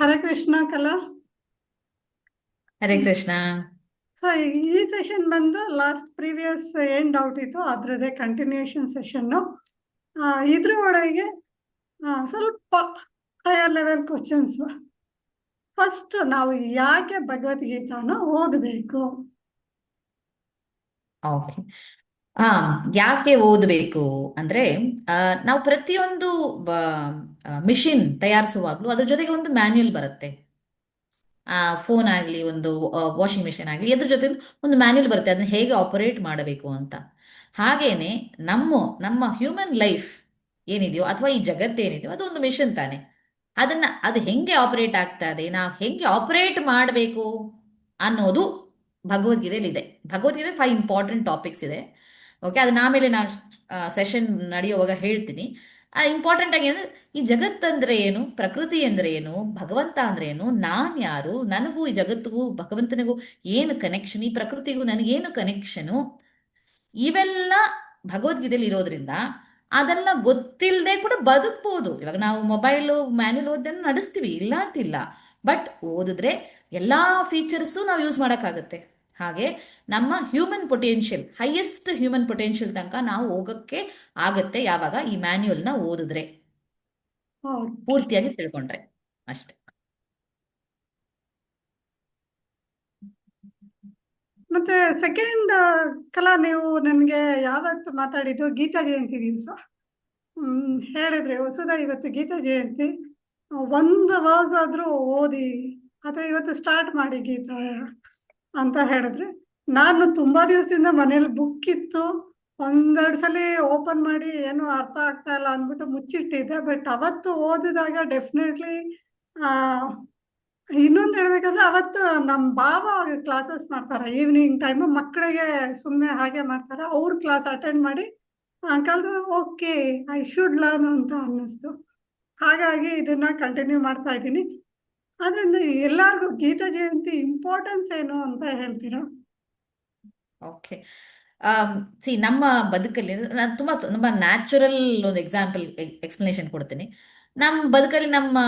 ಹರೇ Krishna Kala. Hare Krishna. So ಈ session ಬಂದು last previous ಏನ್ ಡೌಟ್ ಇತ್ತು ಅದ್ರದ್ದೇ ಕಂಟಿನ್ಯೂಷನ್ ಸೆಷನ್ನು ಇದ್ರ ಒಳಗೆ ಸ್ವಲ್ಪ ಹೈಯರ್ ಲೆವೆಲ್ ಕ್ವಶನ್ಸ್ ಫಸ್ಟ್ ನಾವು ಯಾಕೆ ಭಗವದ್ಗೀತಾನ ಓದಬೇಕು? ಹಾ ಯಾಕೆ ಓದಬೇಕು? ಅಂದ್ರೆ ಆ, ನಾವು ಪ್ರತಿಯೊಂದು ಮಿಷಿನ್ ತಯಾರಿಸುವಾಗ್ಲೂ ಅದ್ರ ಜೊತೆಗೆ ಒಂದು ಮ್ಯಾನ್ಯುಯಲ್ ಬರುತ್ತೆ. ಆ ಫೋನ್ ಆಗಲಿ ಒಂದು ವಾಷಿಂಗ್ ಮಿಷಿನ್ ಆಗಲಿ ಅದ್ರ ಜೊತೆ ಒಂದು ಮ್ಯಾನ್ಯುಯಲ್ ಬರುತ್ತೆ. ಅದನ್ನ ಹೇಗೆ ಆಪರೇಟ್ ಮಾಡಬೇಕು ಅಂತ. ಹಾಗೇನೆ ನಮ್ಮ ನಮ್ಮ ಹ್ಯೂಮನ್ ಲೈಫ್ ಏನಿದೆಯೋ ಅಥವಾ ಈ ಜಗತ್ತೇನಿದೆಯೋ ಅದು ಒಂದು ಮಿಷನ್ ತಾನೆ. ಅದನ್ನ ಅದು ಹೆಂಗೆ ಆಪರೇಟ್ ಆಗ್ತಾ ಇದೆ? ನಾವು ಹೆಂಗೆ ಆಪರೇಟ್ ಮಾಡಬೇಕು ಅನ್ನೋದು ಭಗವದ್ಗೀತೆಯಲ್ಲಿ ಇದೆ ಭಗವದ್ಗೀತೆ ಫೈವ್ ಇಂಪಾರ್ಟೆಂಟ್ ಟಾಪಿಕ್ಸ್ ಇದೆ. ಓಕೆ ಅದನ್ನ ಆಮೇಲೆ ನಾನು ಸೆಷನ್ ನಡೆಯುವಾಗ ಹೇಳ್ತೀನಿ. ಇಂಪಾರ್ಟೆಂಟ್ ಆಗಿ ಅಂದ್ರೆ ಈ ಜಗತ್ತಂದ್ರೆ ಏನು, ಪ್ರಕೃತಿ ಅಂದ್ರೆ ಏನು, ಭಗವಂತ ಅಂದ್ರೆ ಏನು, ನಾನ್ ಯಾರು, ನನಗೂ ಈ ಜಗತ್ತಿಗೂ, ಭಗವಂತನಿಗೂ ಏನು ಕನೆಕ್ಷನ್ ಈ ಪ್ರಕೃತಿಗೂ ನನಗೇನು ಕನೆಕ್ಷನು ಇವೆಲ್ಲ ಭಗವದ್ಗೀತೆಯಲ್ಲಿ ಇರೋದ್ರಿಂದ ಅದೆಲ್ಲ ಗೊತ್ತಿಲ್ಲದೆ ಕೂಡ ಬದುಕ್ಬೋದು. ಇವಾಗ ನಾವು ಮೊಬೈಲು ಮ್ಯಾನ್ಯಲ್ ಓದನ್ನು ನಡೆಸ್ತೀವಿ, ಇಲ್ಲ ಅಂತಿಲ್ಲ. ಬಟ್ ಓದಿದ್ರೆ ಎಲ್ಲಾ ಫೀಚರ್ಸು ನಾವು ಯೂಸ್ ಮಾಡೋಕ್ಕಾಗತ್ತೆ. ಹಾಗೆ ನಮ್ಮ human potential highest human potential ತನಕ ನಾವು ಹೋಗಕ್ಕೆ ಆಗತ್ತೆ ಯಾವಾಗ? ಈ ಮ್ಯಾನ್ಯುಯಲ್ನ ಓದಿದ್ರೆ. ಪೂರ್ತಿಯಾಗಿ ತಿಳ್ಕೊಂಡ್ರೆ ಅಷ್ಟೆ. ಮತ್ತೆ ಸೆಕೆಂಡ್ ಕಲಾ ನೀವು ನನಗೆ ಯಾವತ್ತು ಮಾತಾಡಿದ್ದು ಗೀತಾ ಜಯಂತಿ ದಿವಸ. ಹ್ಮ್ ಹೇಳಿದ್ರೆ ಹೊಸದ ಇವತ್ತು ಗೀತಾ ಜಯಂತಿ. ಒಂದು ವರ್ಸ್ ಆದ್ರೂ ಓದಿ ಅಥವಾ ಇವತ್ತು ಸ್ಟಾರ್ಟ್ ಮಾಡಿ ಗೀತಾ. ಅಂತ ಹೇಳಿದ್ರೆ. ನಾನು ತುಂಬಾ ದಿವಸದಿಂದ ಮನೇಲಿ ಬುಕ್ ಇತ್ತು. ಒಂದೆರಡು ಸಲ ಓಪನ್ ಮಾಡಿ ಏನು ಅರ್ಥ ಆಗ್ತಾ ಇಲ್ಲ ಅಂದ್ಬಿಟ್ಟು ಮುಚ್ಚಿಟ್ಟಿದ್ದೆ. ಬಟ್ ಅವತ್ತು ಓದಿದಾಗ ಡೆಫಿನೆಟ್ಲಿ ಆ, ಇನ್ನೊಂದು ಹೇಳ್ಬೇಕಂದ್ರೆ ಅವತ್ತು ನಮ್ಮ ಬಾವ ಕ್ಲಾಸಸ್ ಮಾಡ್ತಾರೆ. ಈವ್ನಿಂಗ್ ಟೈಮ್ ಮಕ್ಕಳಿಗೆ ಸುಮ್ಮನೆ ಹಾಗೆ ಮಾಡ್ತಾರೆ. ಅವ್ರ ಕ್ಲಾಸ್ ಅಟೆಂಡ್ ಮಾಡಿ ಕಲ್ತು ಓಕೆ ಐ ಶುಡ್ ಲರ್ನ್ ಅಂತ ಅನ್ನಿಸ್ತು. ಹಾಗಾಗಿ ಇದನ್ನ ಕಂಟಿನ್ಯೂ ಮಾಡ್ತಾ ಇದ್ದೀನಿ. ಆದ್ರಿಂದ ಎಲ್ಲಾರ್ಗು ಗೀತಾ ಜಯಂತಿ ಇಂಪಾರ್ಟೆನ್ಸ್ ಏನು ಅಂತ ಹೇಳ್ತೀರಾ? ಓಕೆ ಸಿ ನಮ್ಮ ಬದುಕಲ್ಲಿ, ನಾನು ತುಂಬಾ ತುಂಬಾ ನ್ಯಾಚುರಲ್ ಒಂದು ಎಕ್ಸಾಂಪಲ್ ಎಕ್ಸ್ಪ್ಲನೇಷನ್ ಕೊಡ್ತೀನಿ. ನಮ್ಮ ಬದುಕಲ್ಲಿ ನಮ್ಮ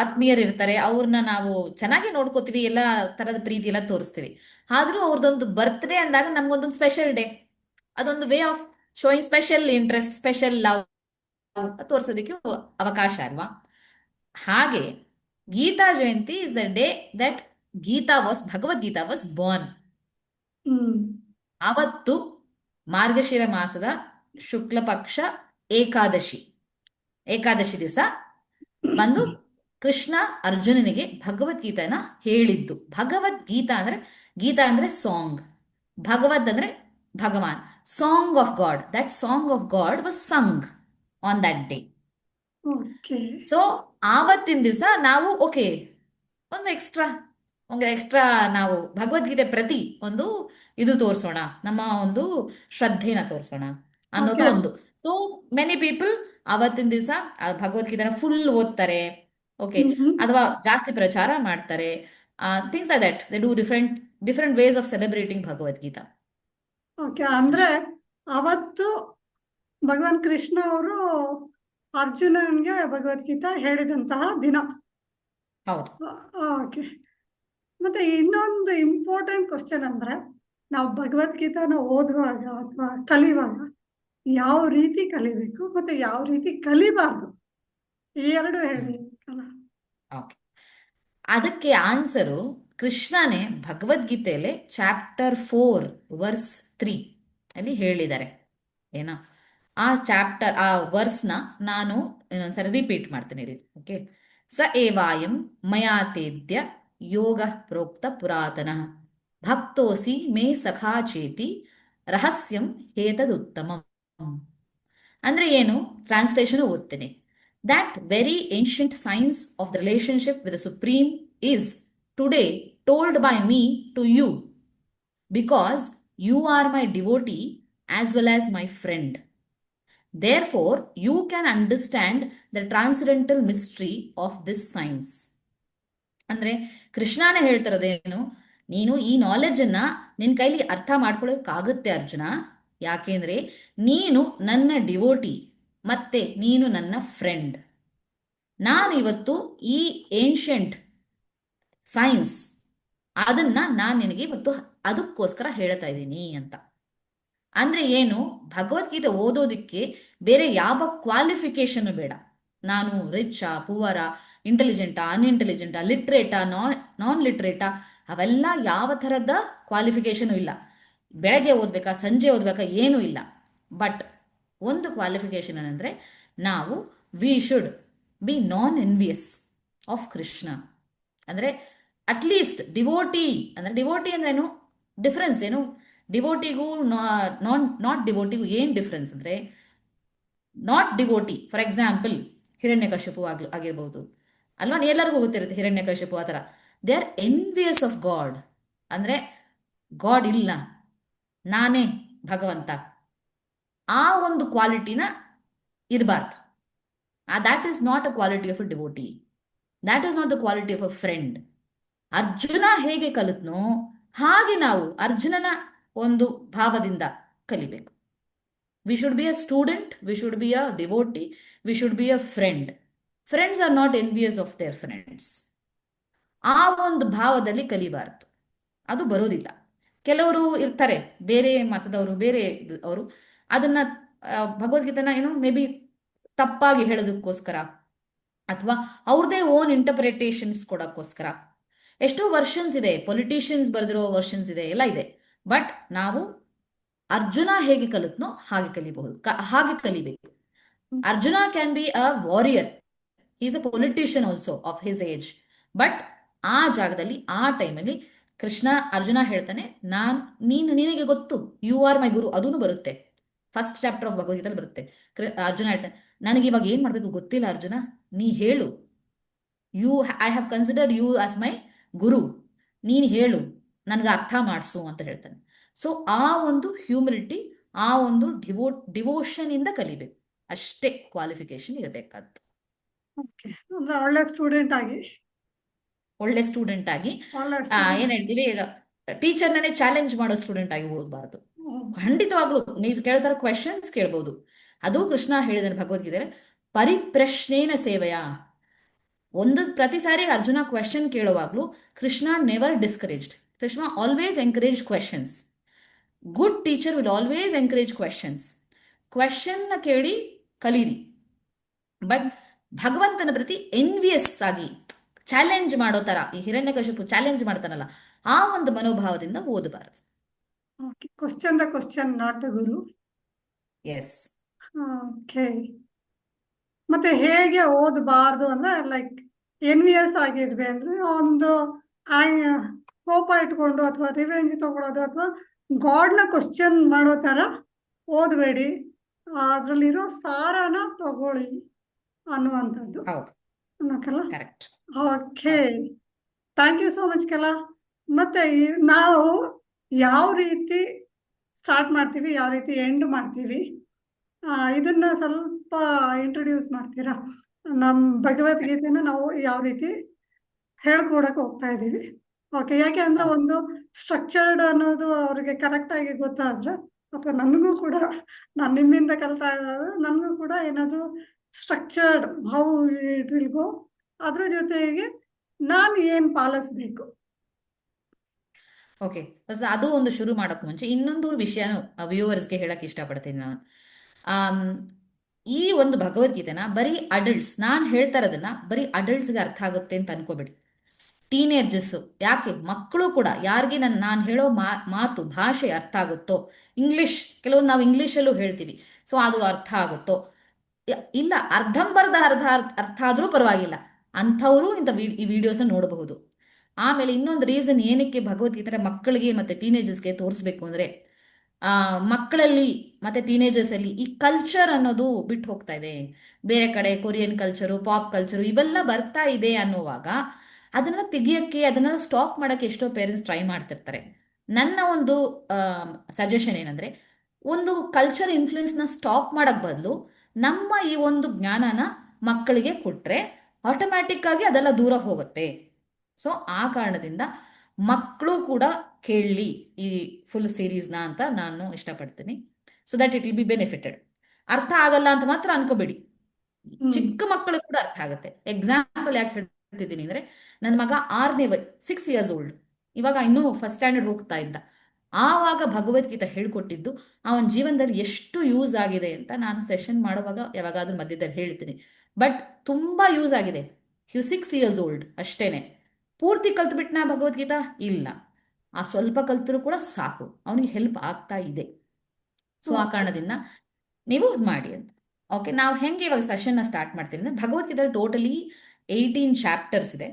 ಆತ್ಮೀಯರು ಇರ್ತಾರೆ, ಅವ್ರನ್ನ ನಾವು ಚೆನ್ನಾಗಿ ನೋಡ್ಕೋತೀವಿ, ಎಲ್ಲ ತರದ ಪ್ರೀತಿ ಎಲ್ಲ ತೋರಿಸ್ತೀವಿ. ಆದ್ರೂ ಅವ್ರದ್ದೊಂದು ಬರ್ತ್ಡೇ ಅಂದಾಗ ನಮ್ಗೊಂದೊಂದು ಸ್ಪೆಷಲ್ ಡೇ ಅದೊಂದು way of showing special interest special love ತೋರಿಸೋದಕ್ಕೆ ಅವಕಾಶ ಅಲ್ವಾ? ಹಾಗೆ Gita Jayanti is a day that Gita was Bhagavadgita was born ಅವತ್ತು ಮಾರ್ಗಶಿರ ಮಾಸದ ಶುಕ್ಲ ಪಕ್ಷ ಏಕಾದಶಿ. ಏಕಾದಶಿ ದಿವಸ ಬಂದು ಕೃಷ್ಣ ಅರ್ಜುನನಿಗೆ ಭಗವದ್ಗೀತಾನ ಹೇಳಿದ್ದು. ಭಗವದ್ಗೀತಾ ಅಂದ್ರೆ ಗೀತಾ ಅಂದ್ರೆ ಸಾಂಗ್ ಭಗವದ್ ಅಂದ್ರೆ ಭಗವಾನ್. Song of god that song of god was sung on that day so ಆವತ್ತಿನ ದಿವಸ ನಾವು ಓಕೆ ಒಂದು ಎಕ್ಸ್ಟ್ರಾ ಒಂದು ಎಕ್ಸ್ಟ್ರಾ ನಾವು ಭಗವದ್ಗೀತೆ ಪ್ರತಿ ಒಂದು ಇದು ತೋರಿಸೋಣ. ನಮ್ಮ ಒಂದು ಶ್ರದ್ಧೆನ ತೋರಿಸೋಣ ಅನ್ನೋದು ಒಂದು. ಸೊ ಮೆನಿ ಪೀಪಲ್ ಅವತ್ತಿನ ದಿವಸ ಭಗವದ್ಗೀತೆನ ಫುಲ್ ಓದ್ತಾರೆ. ಓಕೆ ಅಥವಾ ಜಾಸ್ತಿ ಪ್ರಚಾರ ಮಾಡ್ತಾರೆ. Things are that they do different different ways of celebrating Bhagavadgita. Okay ಅಂದ್ರೆ ಅವತ್ತು ಭಗವಾನ್ ಕೃಷ್ಣ ಅವರು ಅರ್ಜುನನ್ಗೆ ಭಗವದ್ಗೀತಾ ಹೇಳಿದಂತಹ ದಿನ. ಹೌದು. ಓಕೆ. ಮತ್ತೆ ಇನ್ನೊಂದು ಇಂಪಾರ್ಟೆಂಟ್ ಕ್ವಶನ್ ಅಂದ್ರೆ ನಾವು ಭಗವದ್ಗೀತಾನ ಓದುವಾಗ ಅಥವಾ ಕಲಿವಾಗ ಯಾವ ರೀತಿ ಕಲಿಬೇಕು ಮತ್ತೆ ಯಾವ ರೀತಿ ಕಲಿಬಾರ್ದು? ಈ ಎರಡು ಹೇಳಿ ಅದಕ್ಕೆ ಆನ್ಸರು ಕೃಷ್ಣನೇ ಭಗವದ್ಗೀತೆಯಲ್ಲಿ ಚಾಪ್ಟರ್ ಫೋರ್ ವರ್ಸ್ ತ್ರೀ ಅಲ್ಲಿ ಹೇಳಿದ್ದಾರೆ. ಏನಾ? ಆ ಚಾಪ್ಟರ್ ಆ ವರ್ಸ್ನ ನಾನು ಇನ್ನೊಂದ್ಸರಿ ರಿಪೀಟ್ ಮಾಡ್ತೀನಿ ಇಲ್ಲಿ ಓಕೆ ಸ ಏವಾಯಂ ಮಯಾ ತೇದ್ಯ ಯೋಗ ಪ್ರೋಕ್ತ ಪುರಾತನ ಭಕ್ತೋಸಿ ಮೇ ಸಖಾ ಚೇತಿ ರಹಸ್ಯಂ ಹೇತದುತ್ತಮಂ ಅಂದ್ರೆ ಏನು ಟ್ರಾನ್ಸ್ಲೇಷನ್ ಓದ್ತೀನಿ that very ancient science of the relationship with the Supreme is today told by me to you because you are my devotee as well as my friend. Therefore, you can understand the transcendental mystery of this science. ಅಂದ್ರೆ ಕೃಷ್ಣನೇ ಹೇಳ್ತಿರೋದೇನು ನೀನು ಈ knowledge ಅನ್ನ ನಿನ್ ಕೈಲಿ ಅರ್ಥ ಮಾಡ್ಕೊಳ್ಳೋಕ್ಕಾಗುತ್ತೆ ಅರ್ಜುನ. ಯಾಕೆಂದ್ರೆ ನೀನು ನನ್ನ ಡಿವೋಟಿ ಮತ್ತೆ ನೀನು ನನ್ನ ಫ್ರೆಂಡ್ ನಾನು ಇವತ್ತು ಈ ಏನ್ಷಂಟ್ ಸೈನ್ಸ್ ಅದನ್ನ ನಾನು ನಿನಗೆ ಇವತ್ತು ಅದಕ್ಕೋಸ್ಕರ ಹೇಳ್ತಾ ಇದ್ದೀನಿ ಅಂತ. ಅಂದ್ರೆ ಏನು? ಭಗವದ್ಗೀತೆ ಓದೋದಿಕ್ಕೆ ಬೇರೆ ಯಾವ ಕ್ವಾಲಿಫಿಕೇಶನ್ ಬೇಡ. ನಾನು ರಿಚ್ಚಾ ಪುವರ ಇಂಟೆಲಿಜೆಂಟಾ ಅನ್ಇಂಟೆಲಿಜೆಂಟಾ ಲಿಟ್ರೇಟಾ ನಾನ್ ನಾನ್ ಲಿಟ್ರೇಟಾ ಅವೆಲ್ಲ ಯಾವ ಥರದ ಕ್ವಾಲಿಫಿಕೇಶನು ಇಲ್ಲ. ಬೆಳಗ್ಗೆ ಓದ್ಬೇಕಾ, ಸಂಜೆ ಓದ್ಬೇಕಾ ಏನೂ ಇಲ್ಲ. ಬಟ್ ಒಂದು ಕ್ವಾಲಿಫಿಕೇಶನ್ ಏನಂದ್ರೆ ನಾವು we should be non envious of Krishna ಅಂದರೆ ಅಟ್ಲೀಸ್ಟ್ ಡಿವೋಟಿ ಅಂದರೆ ಡಿವೋಟಿ ಅಂದ್ರೇನು? ಡಿಫ್ರೆನ್ಸ್ ಏನು? ಡಿವೋಟಿಗೂ ನಾನ್ ನಾಟ್ ಡಿವೋಟಿಗೂ ಏನು ಡಿಫ್ರೆನ್ಸ್ ಅಂದರೆ not devotee for example Hiranyakashipu ಆಗ್ಲಿ, ಆಗಿರ್ಬೋದು. ಅಲ್ವಾ? ಎಲ್ಲರಿಗೂ ಗೊತ್ತಿರುತ್ತೆ ಹಿರಣ್ಯಕಶಿಪು ಆ ಥರ. They are envious of god ಅಂದರೆ ಗಾಡ್ ಇಲ್ಲ. ನಾನೇ ಭಗವಂತ. ಆ ಒಂದು ಕ್ವಾಲಿಟಿನ ಇರಬಾರ್ದು. ಆ that is not a quality of a devotee that is not the quality of a friend Arjuna ಹೇಗೆ ಕಲಿತ್ನೋ, ಹಾಗೆ ನಾವು ಅರ್ಜುನನ ಒಂದು ಭಾವದಿಂದ ಕಲಿಬೇಕು. We should be a student we should be a devotee we should be a friend friends are not envious of their friends ಆ ಒಂದು ಭಾವದಲ್ಲಿ ಕಲಿಬಾರದು. ಅದು ಬರೋದಿಲ್ಲ. ಕೆಲವರು ಇರ್ತಾರೆ, ಬೇರೆ ಮತದವರು, ಬೇರೆ ಅವರು. ಅದನ್ನ ಭಗವದ್ಗೀತೆನ ಏನೋ ಮೇ ಬಿ ತಪ್ಪಾಗಿ ಹೇಳೋದಕ್ಕೋಸ್ಕರ ಅಥವಾ ಅವ್ರದೇ ಓನ್ ಇಂಟರ್ಪ್ರಿಟೇಷನ್ಸ್ ಕೊಡೋಕ್ಕೋಸ್ಕರ. ಎಷ್ಟೋ ವರ್ಷನ್ಸ್ ಇದೆ ಪೊಲಿಟಿಷಿಯನ್ಸ್ ಬರೆದಿರೋ ವರ್ಷನ್ಸ್ ಇದೆ, ಎಲ್ಲ ಇದೆ. ಬಟ್ ನಾವು ಅರ್ಜುನ ಹೇಗೆ ಕಲಿತ್ನೋ ಹಾಗೆ ಕಲಿಬಹುದು. ಹಾಗೆ ಕಲಿಬೇಕು. Arjuna can be a warrior is a politician also of his age but ಆ ಜಾಗದಲ್ಲಿ ಆ ಟೈಮಲ್ಲಿ ಕೃಷ್ಣ ಅರ್ಜುನ ಹೇಳ್ತಾನೆ ನಾನ್ ನೀನು ನಿನಗೆ ಗೊತ್ತು. ಯು ಆರ್ ಮೈ ಗುರು ಅದೂ ಬರುತ್ತೆ. ಫಸ್ಟ್ ಚಾಪ್ಟರ್ ಆಫ್ ಭಗವದ್ಗೀತೆಯಲ್ಲಿ ಬರುತ್ತೆ. ಅರ್ಜುನ ಹೇಳ್ತಾನೆ ನನಗೆ ಇವಾಗ ಏನ್ ಮಾಡ್ಬೇಕು ಗೊತ್ತಿಲ್ಲ ಅರ್ಜುನ. ನೀ ಹೇಳು. You I have considered you as my guru ನೀನು ಹೇಳು. ನನಗೆ ಅರ್ಥ ಮಾಡಿಸು ಅಂತ ಹೇಳ್ತಾನೆ. ಸೊ ಆ ಒಂದು ಹ್ಯೂಮಿಲಿಟಿ ಆ ಒಂದು ಡಿವೋ ಡಿವೋಷನ್ ಇಂದ ಕಲಿಬೇಕು. ಅಷ್ಟೇ ಕ್ವಾಲಿಫಿಕೇಶನ್ ಇರಬೇಕಾದ್ದು. ಒಳ್ಳೆ ಸ್ಟೂಡೆಂಟ್ ಆಗಿ. ಒಳ್ಳೆ ಸ್ಟೂಡೆಂಟ್ ಆಗಿ. ಏನ್ ಹೇಳ್ತೀವಿ ಈಗ ಟೀಚರ್ನೇ ಚಾಲೆಂಜ್ ಮಾಡೋ ಸ್ಟೂಡೆಂಟ್ ಆಗಿ ಓದಬಾರ್ದು ಖಂಡಿತವಾಗ್ಲೂ ನೀವು ಕೇಳ್ತಾರ ಕ್ವೆಶನ್ಸ್ ಕೇಳ್ಬೋದು. ಅದು ಕೃಷ್ಣ ಹೇಳಿದಾನೆ ಭಗವದ್ಗೀತೆ ಪರಿಪ್ರಶ್ನೇನ ಸೇವೆಯ. ಒಂದು ಪ್ರತಿ ಸಾರಿ Arjuna question ಕೇಳುವಾಗ್ಲೂ Krishna never discouraged Krishna always encourage questions good teacher will always encourage questions ಕ್ವೆಶನ್ನ ಕೇಳಿ ಕಲೀರಿ. ಬಟ್ ಭಗವಂತನ ಪ್ರತಿ ಎನ್ವಿಯಸ್ ಆಗಿ ಚಾಲೆಂಜ್ ಮಾಡೋ ತರ ಈ ಹಿರಣ್ಯಕಶಿಪು ಚಾಲೆಂಜ್ ಮಾಡ್ತಾನಲ್ಲ ಆ ಒಂದು ಮನೋಭಾವದಿಂದ ಓದಬಾರದು. Okay question the question not guru yes okay ಮತ್ತೆ ಹೇಗೆ ಓದಬಾರ್ದು ಅಂದ್ರೆ ಲೈಕ್ ಎನ್ವಿಯಸ್ ಆಗಿರ್ಬೇಕು ಅಂದ್ರೆ ಒಂದು ಕೋಪ ಇಟ್ಕೊಂಡು ಅಥವಾ ರಿವೆಂಜ್ ತಗೊಳ್ಳೋದು ಅಥವಾ ಗಾಡ್ನ ಕ್ವಶನ್ ಮಾಡೋ ತರ ಓದಬೇಡಿ. ಅದ್ರಲ್ಲಿರೋ ಸಾರನ ತಗೊಳ್ಳಿ ಅನ್ನುವಂಥದ್ದು. Okay thank you so much ಕೆಲ. ಮತ್ತೆ ನಾವು ಯಾವ ರೀತಿ ಸ್ಟಾರ್ಟ್ ಮಾಡ್ತೀವಿ ಯಾವ ರೀತಿ ಎಂಡ್ ಮಾಡ್ತೀವಿ ಇದನ್ನ ಸ್ವಲ್ಪ ಇಂಟ್ರೊಡ್ಯೂಸ್ ಮಾಡ್ತೀರಾ? ನಮ್ಮ ಭಗವದ್ಗೀತೆನ ನಾವು ಯಾವ ರೀತಿ ಹೇಳ್ಕೊಡಕ್ ಹೋಗ್ತಾ ಇದ್ದೀವಿ. ಓಕೆ ಯಾಕೆ ಅಂದ್ರೆ ಒಂದು ಸ್ಟ್ರಕ್ಚರ್ಡ್ ಅನ್ನೋದು ಅವ್ರಿಗೆ ಕರೆಕ್ಟ್ ಆಗಿ ಗೊತ್ತಾದ್ರೆ ಅಪ್ಪ ನನಗೂ ಕೂಡ ನಾನು ನಿಮ್ಮಿಂದ ಕಲ್ತಾ ಇರೋದು ನನಗೂ ಕೂಡ ಏನಾದ್ರು structured how it will go ಅದ್ರ ಜೊತೆಗೆ ನಾನು ಏನ್ ಪಾಲಿಸ್ಬೇಕು. ಓಕೆ ಅದು ಒಂದು ಶುರು ಮಾಡೋಕೆ ಮುಂಚೆ ಇನ್ನೊಂದು ವಿಷಯ ವ್ಯೂವರ್ಸ್ಗೆ ಹೇಳಕ್ ಇಷ್ಟಪಡ್ತೀನಿ ನಾನು. ಈ ಒಂದು ಭಗವದ್ಗೀತೆನ ಬರೀ ಅಡಲ್ಟ್ಸ್ ನಾನು ಹೇಳ್ತಾ ಇರೋದನ್ನ ಬರೀ ಅಡಲ್ಟ್ಸ್ಗೆ ಅರ್ಥ ಆಗುತ್ತೆ ಅಂತ ಅನ್ಕೋಬೇಡಿ. ಟೀನೇಜರ್ಸ್ ಯಾಕೆ? ಮಕ್ಕಳು ಕೂಡ. ಯಾರಿಗೆ ನನ್ನ ನಾನು ಹೇಳೋ ಮಾತು, ಭಾಷೆ ಅರ್ಥ ಆಗುತ್ತೋ? ಇಂಗ್ಲಿಷ್ ಕೆಲವೊಂದು ನಾವು ಇಂಗ್ಲೀಷಲ್ಲೂ ಹೇಳ್ತೀವಿ. ಸೊ ಅದು ಅರ್ಥ ಆಗುತ್ತೋ? ಇಲ್ಲ. ಅರ್ಧಂಬರ್ಧ ಅರ್ಧ ಅರ್ಥ ಆದರೂ ಪರವಾಗಿಲ್ಲ. ಅಂಥವರು ಇಂಥ ಈ ವಿಡಿಯೋಸ್ನ ನೋಡಬಹುದು. ಆಮೇಲೆ ಇನ್ನೊಂದು ರೀಸನ್ ಏನಕ್ಕೆ ಭಗವದ್ಗೀತೆ ಮಕ್ಕಳಿಗೆ ಮತ್ತು ಟೀನೇಜಸ್ಗೆ ತೋರಿಸ್ಬೇಕು ಅಂದರೆ ಮಕ್ಕಳಲ್ಲಿ ಮತ್ತು ಟೀನೇಜಸಲ್ಲಿ ಅಲ್ಲಿ ಈ ಕಲ್ಚರ್ ಅನ್ನೋದು ಬಿಟ್ಟು ಹೋಗ್ತಾ ಇದೆ. ಬೇರೆ ಕಡೆ ಕೊರಿಯನ್ ಕಲ್ಚರು ಪಾಪ್ ಕಲ್ಚರು ಇವೆಲ್ಲ ಬರ್ತಾ ಇದೆ ಅನ್ನುವಾಗ ಅದನ್ನ ತೆಗಿಯಕ್ಕೆ ಅದನ್ನ ಸ್ಟಾಪ್ ಮಾಡಕ್ಕೆ ಎಷ್ಟೋ ಪೇರೆಂಟ್ಸ್ ಟ್ರೈ ಮಾಡ್ತಿರ್ತಾರೆ. ನನ್ನ ಒಂದು ಸಜೆಷನ್ ಏನಂದ್ರೆ ಒಂದು ಕಲ್ಚರ್ನ ಸ್ಟಾಪ್ ಮಾಡಕ್ ಬದಲು ನಮ್ಮ ಈ ಒಂದು ಜ್ಞಾನನ ಮಕ್ಕಳಿಗೆ ಕೊಟ್ರೆ ಆಟೋಮ್ಯಾಟಿಕ್ ಆಗಿ ಅದೆಲ್ಲ ದೂರ ಹೋಗುತ್ತೆ. ಸೊ ಆ ಕಾರಣದಿಂದ ಮಕ್ಕಳು ಕೂಡ ಕೇಳಲಿ ಈ ಫುಲ್ ಸೀರೀಸ್ನ ಅಂತ ನಾನು ಇಷ್ಟಪಡ್ತೀನಿ. So that it will be benefited ಅರ್ಥ ಆಗಲ್ಲ ಅಂತ ಮಾತ್ರ ಅನ್ಕೋಬೇಡಿ. ಚಿಕ್ಕ ಮಕ್ಕಳು ಕೂಡ ಅರ್ಥ ಆಗುತ್ತೆ. ಎಕ್ಸಾಂಪಲ್ ಯಾಕೆ ಹೇಳ್ತಿದ್ದೀನಿ ಅಂದ್ರೆ ನನ್ನ ಮಗ ಆರನೇ ಸಿಕ್ಸ್ ಇಯರ್ಸ್ ಓಲ್ಡ್ ಇವಾಗ ಇನ್ನೂ ಫಸ್ಟ್ ಸ್ಟ್ಯಾಂಡರ್ಡ್ ಹೋಗ್ತಾ ಇದ್ದ. ಆವಾಗ ಭಗವದ್ಗೀತೆ ಹೇಳ್ಕೊಟ್ಟಿದ್ದು ಅವನ ಜೀವನದಲ್ಲಿ ಎಷ್ಟು ಯೂಸ್ ಆಗಿದೆ ಅಂತ ನಾನು ಸೆಷನ್ ಮಾಡುವಾಗ ಯಾವಾಗಾದ್ರೂ ಮಧ್ಯದಲ್ಲಿ ಹೇಳ್ತೀನಿ ಬಟ್ ತುಂಬಾ ಯೂಸ್ ಆಗಿದೆ. ಯು ಸಿಕ್ಸ್ ಇಯರ್ಸ್ ಓಲ್ಡ್ ಅಷ್ಟೇನೆ. ಪೂರ್ತಿ ಕಲ್ತ್ಬಿಟ್ನಾ ಭಗವದ್ಗೀತಾ? ಇಲ್ಲ. ಆ ಸ್ವಲ್ಪ ಕಲ್ತರೂ ಕೂಡ ಸಾಕು. ಅವನಿಗೆ ಹೆಲ್ಪ್ ಆಗ್ತಾ ಇದೆ. ಸೊ ಆ ಕಾರಣದಿಂದ ನೀವು ಮಾಡಿ ಅಂತ. ಓಕೆ ನಾವು ಹೆಂಗೆ ಇವಾಗ ಸೆಷನ್ನ ಸ್ಟಾರ್ಟ್ ಮಾಡ್ತೀವಿ ಅಂದ್ರೆ ಭಗವದ್ಗೀತೆಯಲ್ಲಿ ಟೋಟಲಿ ಏಯ್ಟೀನ್ ಚಾಪ್ಟರ್ಸ್ ಇದೆ.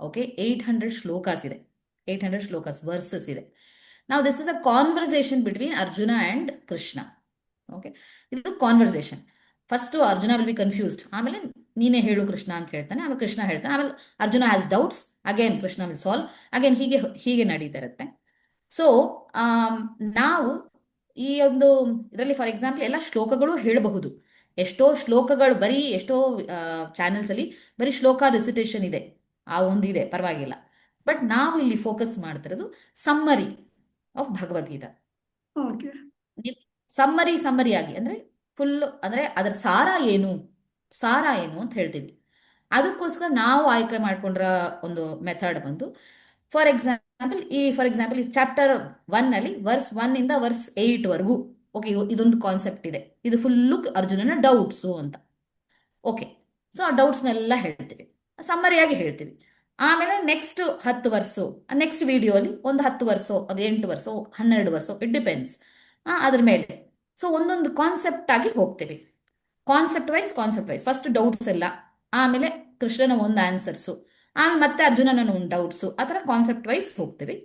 ಓಕೆ ಏಯ್ಟ್ ಹಂಡ್ರೆಡ್ ಶ್ಲೋಕಾಸ್ ಇದೆ. ಏಯ್ಟ್ ಹಂಡ್ರೆಡ್ ಶ್ಲೋಕಾಸ್ ವರ್ಸಸ್ ಇದೆ. ನಾವು this is a conversation between Arjuna and Krishna okay ಇದು conversation first Arjuna will be confused ಆಮೇಲೆ ನೀನೇ ಹೇಳು ಕೃಷ್ಣ ಅಂತ ಹೇಳ್ತಾನೆ. ಆಮೇಲೆ ಕೃಷ್ಣ ಹೇಳ್ತಾನೆ. ಆಮೇಲೆ Arjuna has doubts again Krishna will solve again ಹೀಗೆ ಹೀಗೆ ನಡೀತಾ ಇರುತ್ತೆ. ಸೊ ನಾವು ಈ ಒಂದು ಇದರಲ್ಲಿ ಫಾರ್ ಎಕ್ಸಾಂಪಲ್ ಎಲ್ಲ ಶ್ಲೋಕಗಳು ಹೇಳಬಹುದು. ಎಷ್ಟೋ ಶ್ಲೋಕಗಳು ಬರೀ ಎಷ್ಟೋ ಚಾನೆಲ್ಸ್ ಅಲ್ಲಿ ಬರೀ ಶ್ಲೋಕ ರೆಸಿಟೇಷನ್ ಇದೆ. ಆ ಒಂದಿದೆ ಪರವಾಗಿಲ್ಲ. ಬಟ್ ನಾವು ಇಲ್ಲಿ ಫೋಕಸ್ ಮಾಡ್ತಿರೋದು summary of Bhagavadgita. Summary summary ಆಗಿ ಅಂದ್ರೆ ಫುಲ್ ಅಂದ್ರೆ ಅದರ ಸಾರ ಏನು? ಸಾರ ಏನು ಅಂತ ಹೇಳ್ತೀವಿ. ಅದಕ್ಕೋಸ್ಕರ ನಾವು ಆಯ್ಕೆ ಮಾಡ್ಕೊಂಡ್ರ ಒಂದು ಮೆಥಡ್ ಬಂದು ಫಾರ್ ಎಕ್ಸಾಂಪಲ್ ಈ ಫಾರ್ ಎಕ್ಸಾಂಪಲ್ ಈ ಚಾಪ್ಟರ್ ಒನ್ ಅಲ್ಲಿ ವರ್ಸ್ ಒನ್ ಇಂದ ವರ್ಸ್ ಏಯ್ಟ್ ವರೆಗೂ ಓಕೆ ಇದೊಂದು ಕಾನ್ಸೆಪ್ಟ್ ಇದೆ. ಇದು ಫುಲ್ಲು ಅರ್ಜುನನ ಡೌಟ್ಸು ಅಂತ. ಓಕೆ ಸೊ ಆ ಡೌಟ್ಸ್ನೆಲ್ಲ ಹೇಳ್ತೀವಿ. ಸಮ್ಮರಿಯಾಗಿ ಹೇಳ್ತೀವಿ. ಆಮೇಲೆ ನೆಕ್ಸ್ಟ್ ಹತ್ತು ವರ್ಷ ನೆಕ್ಸ್ಟ್ ವಿಡಿಯೋ ಅಲ್ಲಿ ಒಂದು ಹತ್ತು ವರ್ಷ ಅದು ಎಂಟು ವರ್ಷ, ಹನ್ನೆರಡು ವರ್ಷ ಇಟ್ ಡಿಪೆಂಡ್ಸ್ ಅದ್ರ ಮೇಲೆ. ಸೊ ಒಂದೊಂದು ಕಾನ್ಸೆಪ್ಟ್ ಆಗಿ ಹೋಗ್ತೀವಿ. Concept wise concept wise first doubts ಎಲ್ಲ, ಆಮೇಲೆ ಕೃಷ್ಣನ ಒಂದು ಆನ್ಸರ್ಸು ಆಮೇಲೆ ಮತ್ತೆ ಅರ್ಜುನನ ಒಂದು ಡೌಟ್ಸು ಆ ಥರ ಕಾನ್ಸೆಪ್ಟ್ ವೈಸ್ ಹೋಗ್ತೀವಿ.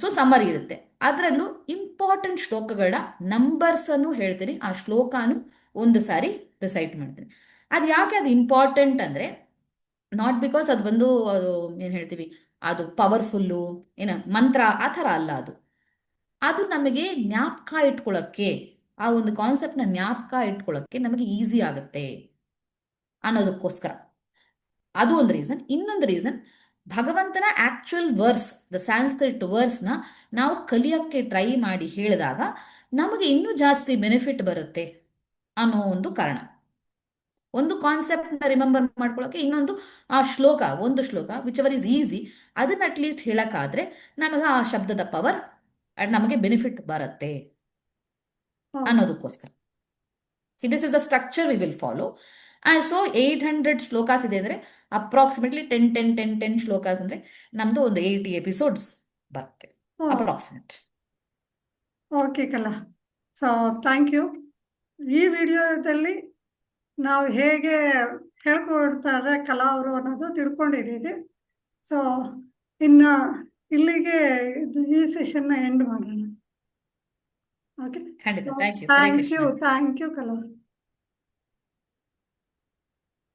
ಸೊ ಸಮ್ಮರಿ ಇರುತ್ತೆ. ಅದರಲ್ಲೂ ಇಂಪಾರ್ಟೆಂಟ್ ಶ್ಲೋಕಗಳ ನಂಬರ್ಸ್ ಅನ್ನು ಹೇಳ್ತೀನಿ. ಆ ಶ್ಲೋಕಾನು ಒಂದು ಸಾರಿ ರಿಸೈಟ್ ಮಾಡ್ತೀನಿ. ಅದು ಯಾಕೆ ಅದು ಇಂಪಾರ್ಟೆಂಟ್ ಅಂದ್ರೆ ನಾಟ್ ಬಿಕಾಸ್ ಅದು ಬಂದು ಅದು ಏನು ಹೇಳ್ತೀವಿ, ಅದು ಪವರ್ಫುಲ್ಲು ಏನ ಮಂತ್ರ, ಆ ಥರ ಅಲ್ಲ ಅದು. ಅದು ನಮಗೆ ಜ್ಞಾಪಕ ಇಟ್ಕೊಳ್ಳೋಕ್ಕೆ ಆ ಒಂದು ಕಾನ್ಸೆಪ್ಟ್ನ ಜ್ಞಾಪಕ ಇಟ್ಕೊಳ್ಳೋಕ್ಕೆ ನಮಗೆ ಈಸಿ ಆಗುತ್ತೆ ಅನ್ನೋದಕ್ಕೋಸ್ಕರ. ಅದು ಒಂದು ರೀಸನ್ ಇನ್ನೊಂದು ರೀಸನ್ ಭಗವಂತನ ಆಕ್ಚುಯಲ್ ವರ್ಸ್ ದ ಸ್ಯಾನ್ಸ್ಕ್ರಿಟ್ ವರ್ಸ್ನ ನಾವು ಕಲಿಯೋಕ್ಕೆ ಟ್ರೈ ಮಾಡಿ ಹೇಳಿದಾಗ ನಮಗೆ ಇನ್ನೂ ಜಾಸ್ತಿ ಬೆನಿಫಿಟ್ ಬರುತ್ತೆ ಅನ್ನೋ ಒಂದು ಕಾರಣ. ಒಂದು ಕಾನ್ಸೆಪ್ಟ್ನ ರಿಮೆಂಬರ್ ಮಾಡ್ಕೊಳ್ಳೋಕೆ ಇನ್ನೊಂದು ಆ ಶ್ಲೋಕ ಒಂದು ಶ್ಲೋಕ ವಿಚ್ ಅವರ್ ಈಸ್ ಈಸಿ ಅದನ್ನ ಅಟ್ಲೀಸ್ಟ್ ಹೇಳಕ್ಕಾದ್ರೆ ನಮಗೆ ಆ ಶಬ್ದದ ಪವರ್ ನಮಗೆ ಬೆನಿಫಿಟ್ ಬರುತ್ತೆ ಅನ್ನೋದಕ್ಕೋಸ್ಕರ. This is a structure we will follow so eight hundred shlokas ಇದೆ ಅಂದರೆ approximately ten ten ten ten shlokas ಅಂದರೆ ನಮ್ದು ಒಂದು ಏಯ್ಟಿ ಎಪಿಸೋಡ್ಸ್ ಬರುತ್ತೆ approximate okay Kala. So thank you ಈ ವಿಡಿಯೋದಲ್ಲಿ ನಾವು ಹೇಗೆ ಹೇಳ್ಕೊಡ್ತಾರೆ ಕಲಾ ಅವರು ಅನ್ನೋದು ತಿಳ್ಕೊಂಡಿದ್ದೀವಿ. ಸೊ ಇನ್ನು ಇಲ್ಲಿಗೆ ಈ ಸೆಷನ್ನ ಎಂಡ್ ಮಾಡೋಣ. Okay thank you thank you Kala.